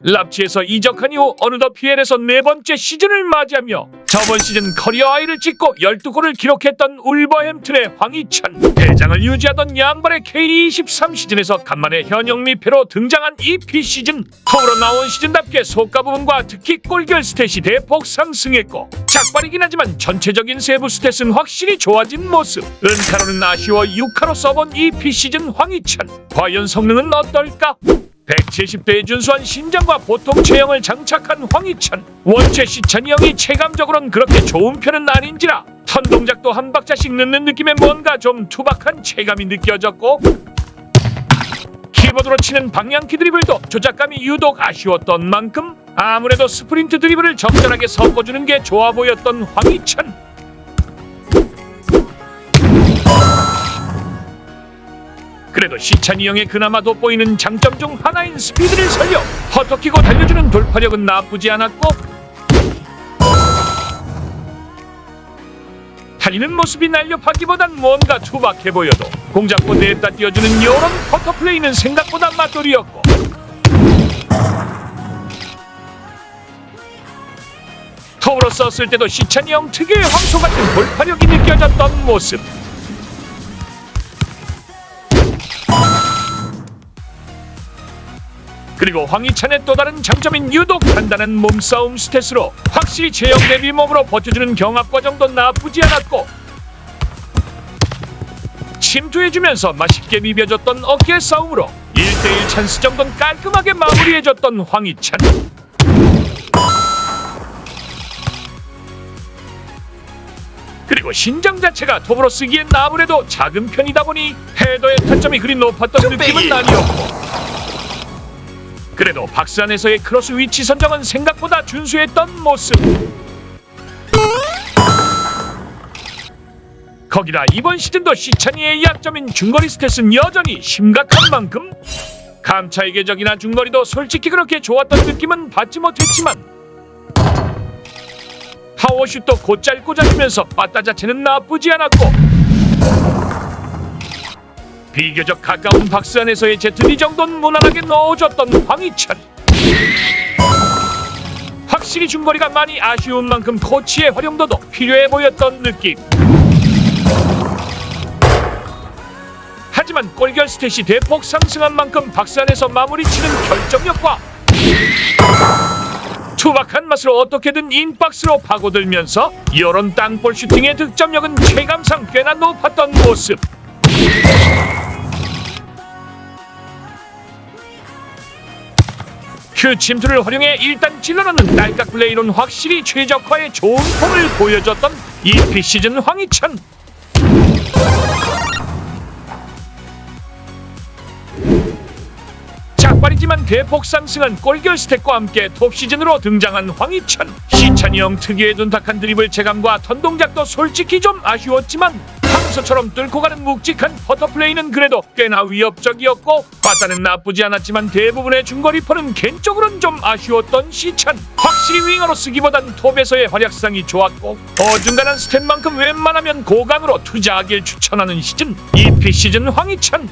랍치에서 이적한 이후 어느덧 PL에서 네 번째 시즌을 맞이하며 저번 시즌 커리어 하이를 찍고 12골을 기록했던 울버햄튼의 황희찬. 대장을 유지하던 양발의 K23 시즌에서 간만에 현역 미패로 등장한 이 P시즌. 톱으로 나온 시즌답게 속가 부분과 특히 골결 스탯이 대폭 상승했고 작발이긴 하지만 전체적인 세부 스탯은 확실히 좋아진 모습. 은카로는 아쉬워 6카로 써본 이 P시즌 황희찬. 과연 성능은 어떨까? 170대에 준수한 신장과 보통 체형을 장착한 황희찬. 원체 시찬이 형이 체감적으로는 그렇게 좋은 편은 아닌지라 턴 동작도 한 박자씩 넣는 느낌의 뭔가 좀 투박한 체감이 느껴졌고 키보드로 치는 방향키 드리블도 조작감이 유독 아쉬웠던 만큼 아무래도 스프린트 드리블을 적절하게 섞어주는 게 좋아 보였던 황희찬 그래도 시찬이 형의 그나마 돋보이는 장점 중 하나인 스피드를 살려 허터키고 달려주는 돌파력은 나쁘지 않았고 달리는 모습이 날렵하기보단 뭔가 투박해 보여도 공작고 냅다 띄워주는 요런 퍼터 플레이는 생각보다 맛돌이었고 톱으로 썼을 때도 시찬이 형 특유의 황소 같은 돌파력이 느껴졌던 모습 그리고 황희찬의 또 다른 장점인 유독 단단한 몸싸움 스탯으로 확실히 체형 대비 몸으로 버텨주는 경합 과정도 나쁘지 않았고 침투해주면서 맛있게 비벼줬던 어깨 싸움으로 1대1 찬스 정도는 깔끔하게 마무리해줬던 황희찬 그리고 신장 자체가 톱으로 쓰기엔 아무래도 작은 편이다 보니 헤더의 타점이 그리 높았던 느낌은 아니었고 그래도 박스 안에서의 크로스 위치 선정은 생각보다 준수했던 모습. 거기다 이번 시즌도 시찬이의 약점인 중거리 스탯은 여전히 심각한 만큼 감차의 궤적이나 중거리도 솔직히 그렇게 좋았던 느낌은 받지 못했지만 파워슛도 곧잘 꽂아주면서 빠따 자체는 나쁘지 않았고 비교적 가까운 박스 안에서의 제트디 정도는 무난하게 넣어줬던 황희찬. 확실히 중거리가 많이 아쉬운 만큼 코치의 활용도도 필요해 보였던 느낌. 하지만 골결 스탯이 대폭 상승한 만큼 박스 안에서 마무리 치는 결정력과 투박한 맛으로 어떻게든 인박스로 파고들면서 이런 땅볼 슈팅의 득점력은 체감상 꽤나 높았던 모습 그 침투를 활용해 일단 찔러넣는 딸깍 플레이론 확실히 최적화에 좋은 폼을 보여줬던 이 피 시즌 황희찬. 작발이지만 대폭 상승한 골결 스택과 함께 톱 시즌으로 등장한 황희찬. 시찬이 형 특유의 둔탁한 드리블 체감과 턴 동작도 솔직히 좀 아쉬웠지만 평소처럼 뚫고 가는 묵직한 퍼터플레이는 그래도 꽤나 위협적이었고 바다는 나쁘지 않았지만 대부분의 중거리 퍼는 개인적으로는 좀 아쉬웠던 시찬. 확실히 윙어로 쓰기보단 톱에서의 활약상이 좋았고 어중간한 스탯만큼 웬만하면 고강으로 투자하길 추천하는 시즌. EP 시즌 황희찬